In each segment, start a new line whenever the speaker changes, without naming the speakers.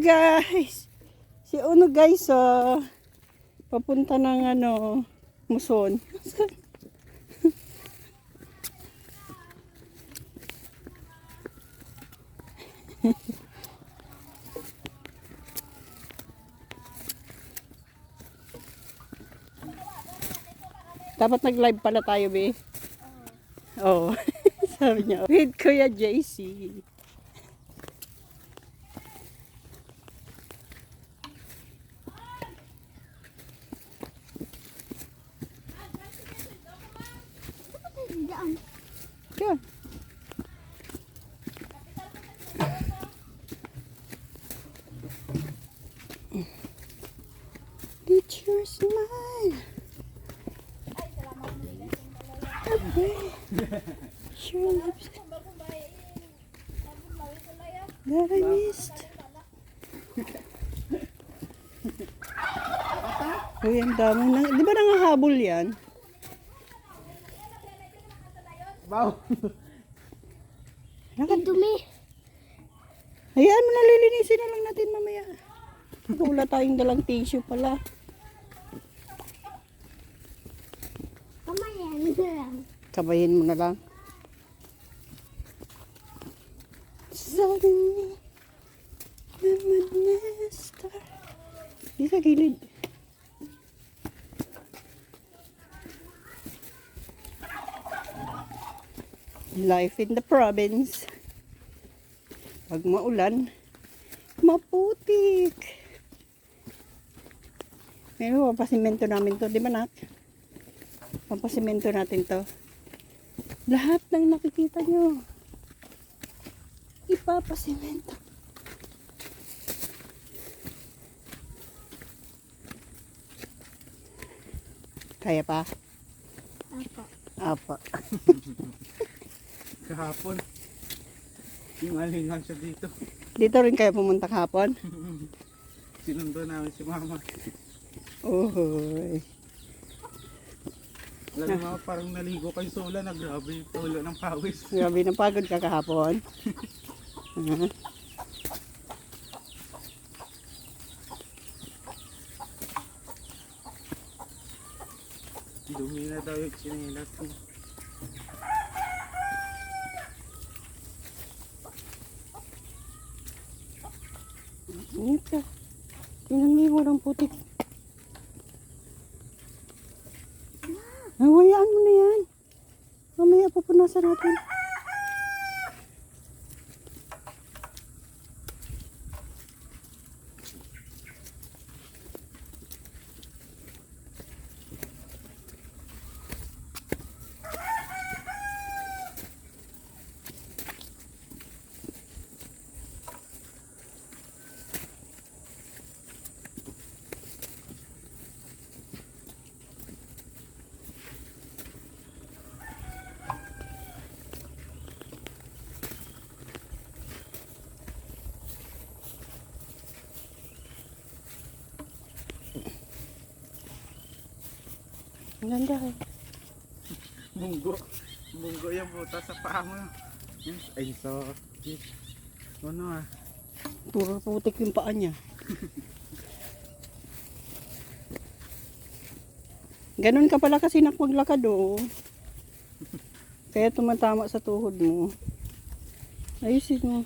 guys! Si Uno guys, oh. Papunta ng ano, Muson. Dapat nag-live pala tayo, be. Oo. Oh. Sabi niya, with Kuya JC. Uy, ang dami na. Di ba nangahabol yan?
Wow.
Ang dumi.
Hayaan mo na, lang natin mamaya. Wala tayong dalang tissue pala.
Kamaya, ano na lang.
Kabayin mo na lang. Suddenly, naman na star. Di sa gilid. Life in the province. Pag maulan, maputik. Pero papasimento namin to, di ba nak? Papasimento natin to. Lahat ng nakikita nyo, ipapasimento. Kaya pa?
Ako.
Apa.
Kahapon. Hingalingan siya dito.
Dito rin kayo pumunta kahapon?
Sinundo namin si mama.
Uy.
Alam mo parang naligo kay Sola na grabe yung tulo ng pawis.
Grabe na pagod ka kahapon. Uh-huh.
Dumi na daw yung chinelas ko.
Ingat ka. Tingnan mo yung walang putik. Nawayaan mo na yan. Mamaya pupunasan natin. Ang ganda eh.
Munggo. Munggo yung buta sa paa mo. Yes, Ay, so. Yes. Ano ah.
Puro putik yung paa niya. Ganon ka pala kasi nak maglakad oh. Kaya tumatama sa tuhod mo. Ayusin mo.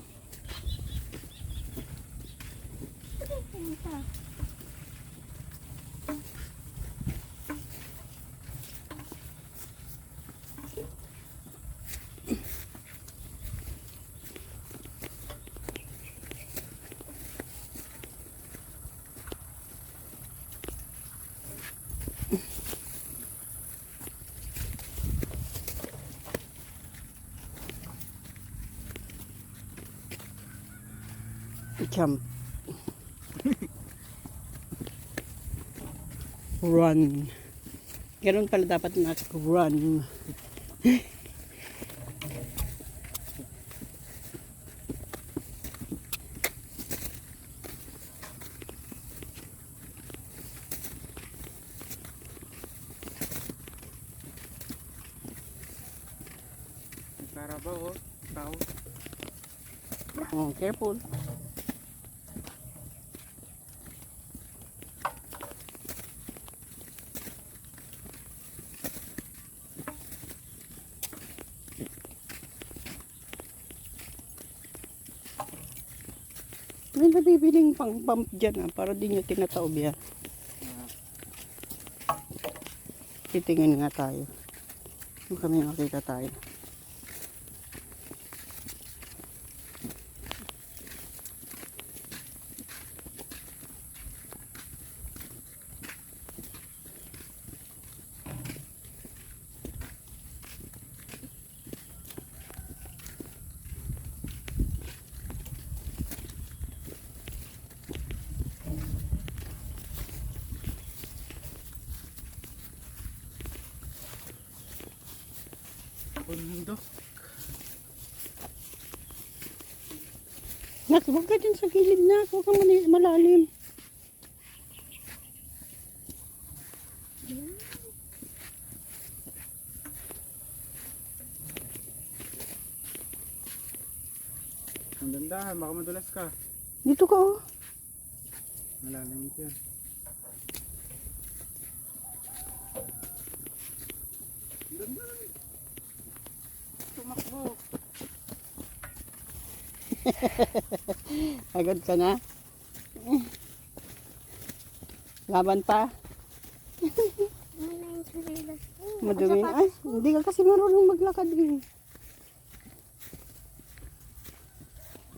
Jump. Run. Ganun pala dapat nag-run.
Karabaw oh. Tao.
Oh, careful. Nabibiling pang pump dyan ah, para di nyo tinataob yan. Titingin nga tayo. Kung kami makita tayo.
Bundok.
Nak, huwag ka dyan sa gilid na. Huwag kang malalim.
Ang dandahan, baka madulas ka.
Dito ka oh.
Malalim yan. Ang dandahan. Tumakbo.
Agad ka na. Laban pa. Madumi. Ay, hindi ka kasi marunong maglakad eh.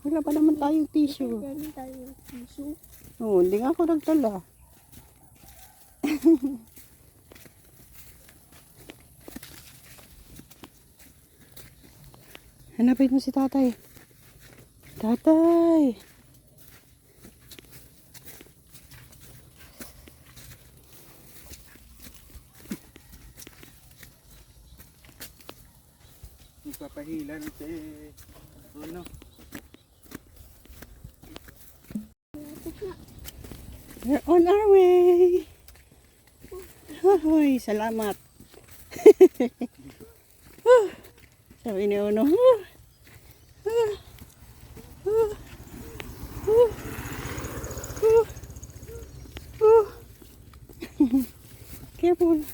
Wala pa naman tayong tissue.
Dali tayo yung tissue.
Oo, hindi nga ako nagtala. Hanapin mo si tatay. Tatay!
Magpapahilan si... Ano?
We're on our way! Hoy, salamat! Sabi ni Uno, huh. Huh. Huh. Huh. Huh. Huh. Careful.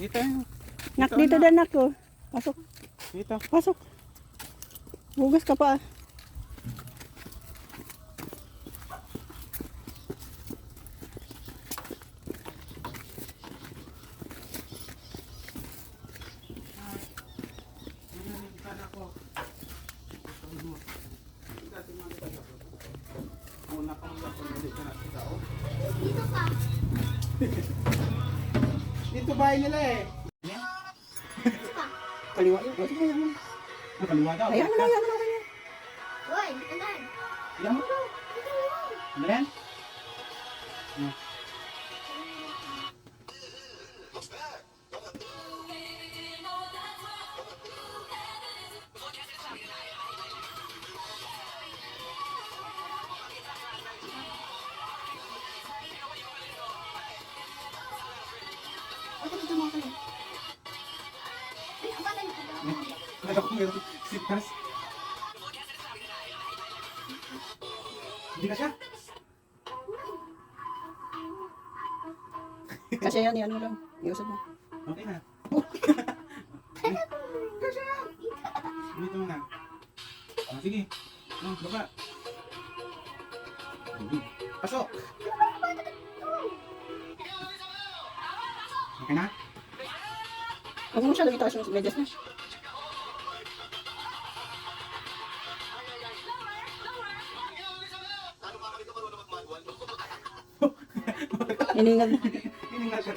Dito yun.
Nak, dito na nak ko. Pasok,
Dito.
pasok. Bugas ka pa.
Una bahay nila eh.
Kaliwa.
Ang kaliwa daw.
Ayan na, ayan na. ayan.
Hoy, andan.
Yan mo daw. Ano Kaya ko meron sitas. Hindi ka siya?
Kasi yan, yan mo lang. Iusap mo.
Okay na. Dito muna. Ah, sige. Oh, baba. Pasok. Okay na?
Huwag mo siya taas yung medyas na. Hiningal.
Hiningal ka.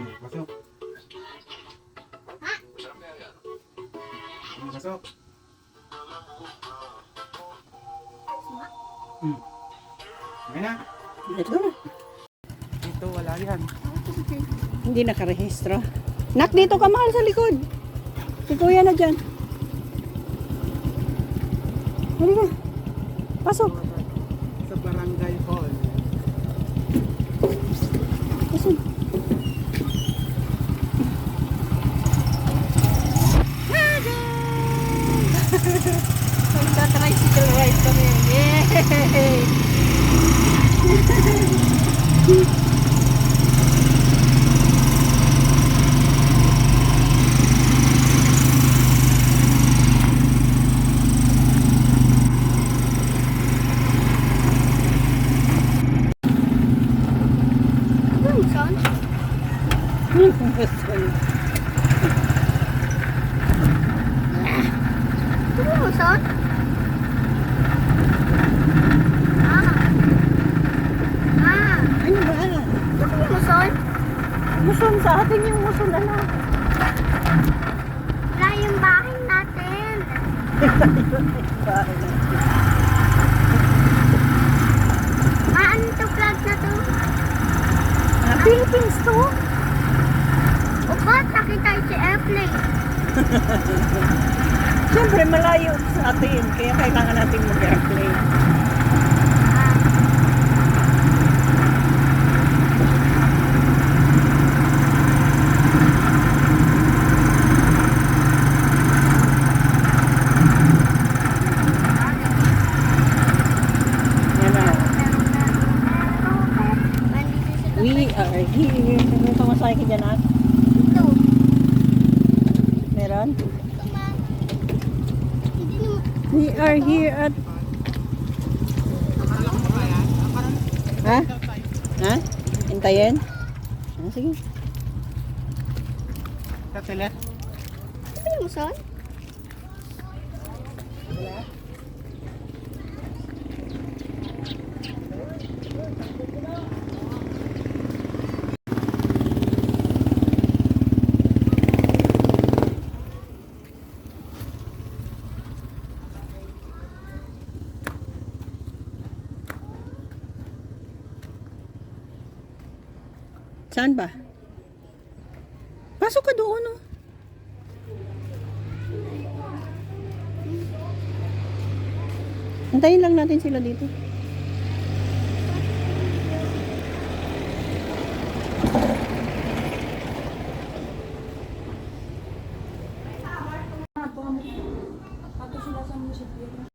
Hmm, Pasok. Hmm, Pasok. Hmm. Okay na?
Go na.
Dito, wala yan.
Hindi nakarehistro. Nak, dito ka mahal sa likod. Si kuya na dyan. Halika. Pasok.
Bahay na.
are here at Ha? Ha? Hintayin? Ah, sige.
Tatila?
Ano Tatila mo saan? Wala?
Saan ba? Pasok ka doon, oh. Antayin lang natin sila dito. Pato sila sa munisipyo.